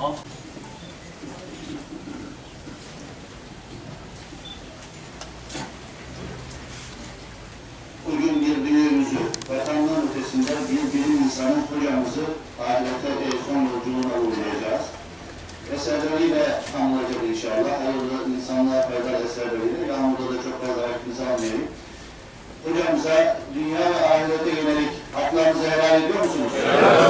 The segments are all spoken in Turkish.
Bugün bir büyüğümüzü, vatandan ötesinde bir bilim insanı hocamızı ahirete en son yolculuğuna uğurlayacağız. Eserleriyle anılacak inşallah. Hayırlı insanlığa faydalı eserleriyle. Yağmurda da çok fazla vaktimizi almayayım. Hocamıza dünya ve ahirete yönelik haklarınızı helal ediyor musunuz? Helal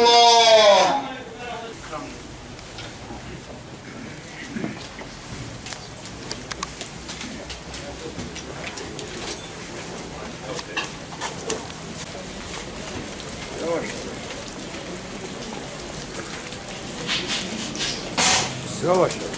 Давай. Все вообще.